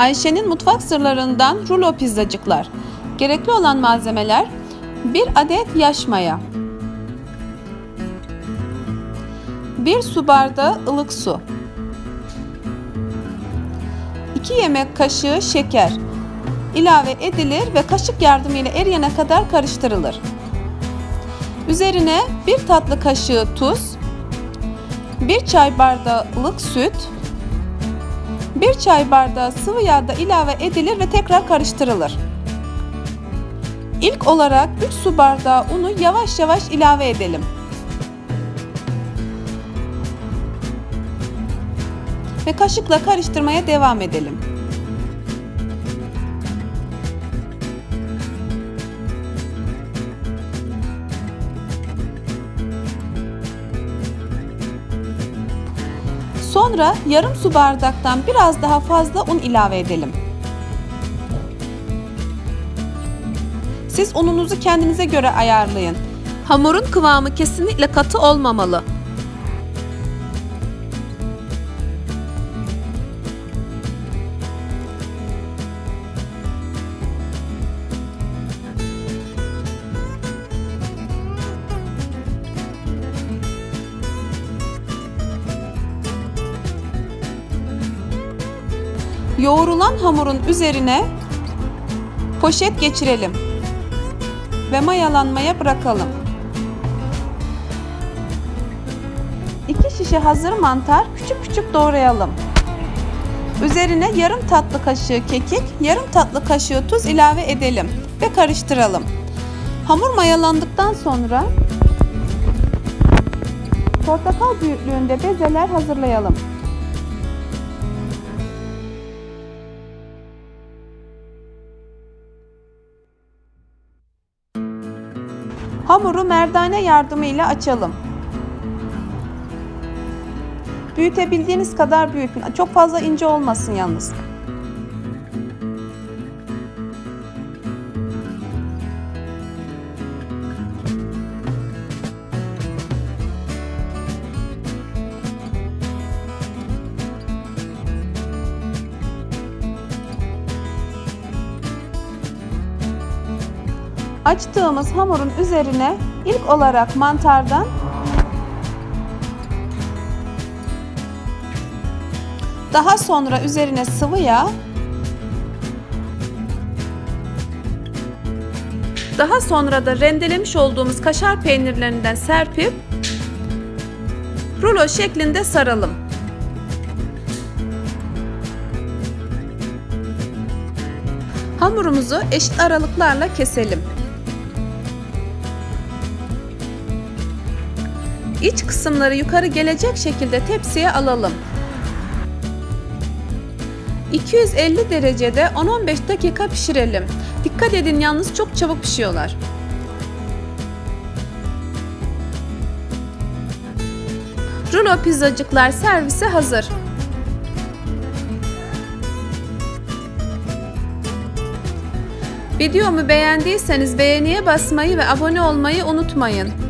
Ayşe'nin mutfak sırlarından rulo pizzacıklar. Gerekli olan malzemeler 1 adet yaş maya, 1 su bardağı ılık su, 2 yemek kaşığı şeker ilave edilir ve kaşık yardımıyla eriyene kadar karıştırılır. Üzerine 1 tatlı kaşığı tuz, 1 çay bardağı ılık süt, 1 çay bardağı sıvı yağ da ilave edilir ve tekrar karıştırılır. İlk olarak 3 su bardağı unu yavaş yavaş ilave edelim. Ve kaşıkla karıştırmaya devam edelim. Sonra yarım su bardaktan biraz daha fazla un ilave edelim. Siz ununuzu kendinize göre ayarlayın. Hamurun kıvamı kesinlikle katı olmamalı. Yoğrulan hamurun üzerine poşet geçirelim ve mayalanmaya bırakalım. 2 şişe hazır mantar küçük küçük doğrayalım. Üzerine yarım tatlı kaşığı kekik, yarım tatlı kaşığı tuz ilave edelim ve karıştıralım. Hamur mayalandıktan sonra portakal büyüklüğünde bezeler hazırlayalım. Hamuru merdane yardımıyla açalım. Büyütebildiğiniz kadar büyütün. Çok fazla ince olmasın yalnız. Açtığımız hamurun üzerine ilk olarak mantardan daha sonra üzerine sıvı yağ daha sonra da rendelemiş olduğumuz kaşar peynirlerinden serpip rulo şeklinde saralım. Hamurumuzu eşit aralıklarla keselim. İç kısımları yukarı gelecek şekilde tepsiye alalım. 250 derecede 10-15 dakika pişirelim. Dikkat edin yalnız çok çabuk pişiyorlar. Rulo pizzacıklar servise hazır. Videomu beğendiyseniz beğeniye basmayı ve abone olmayı unutmayın.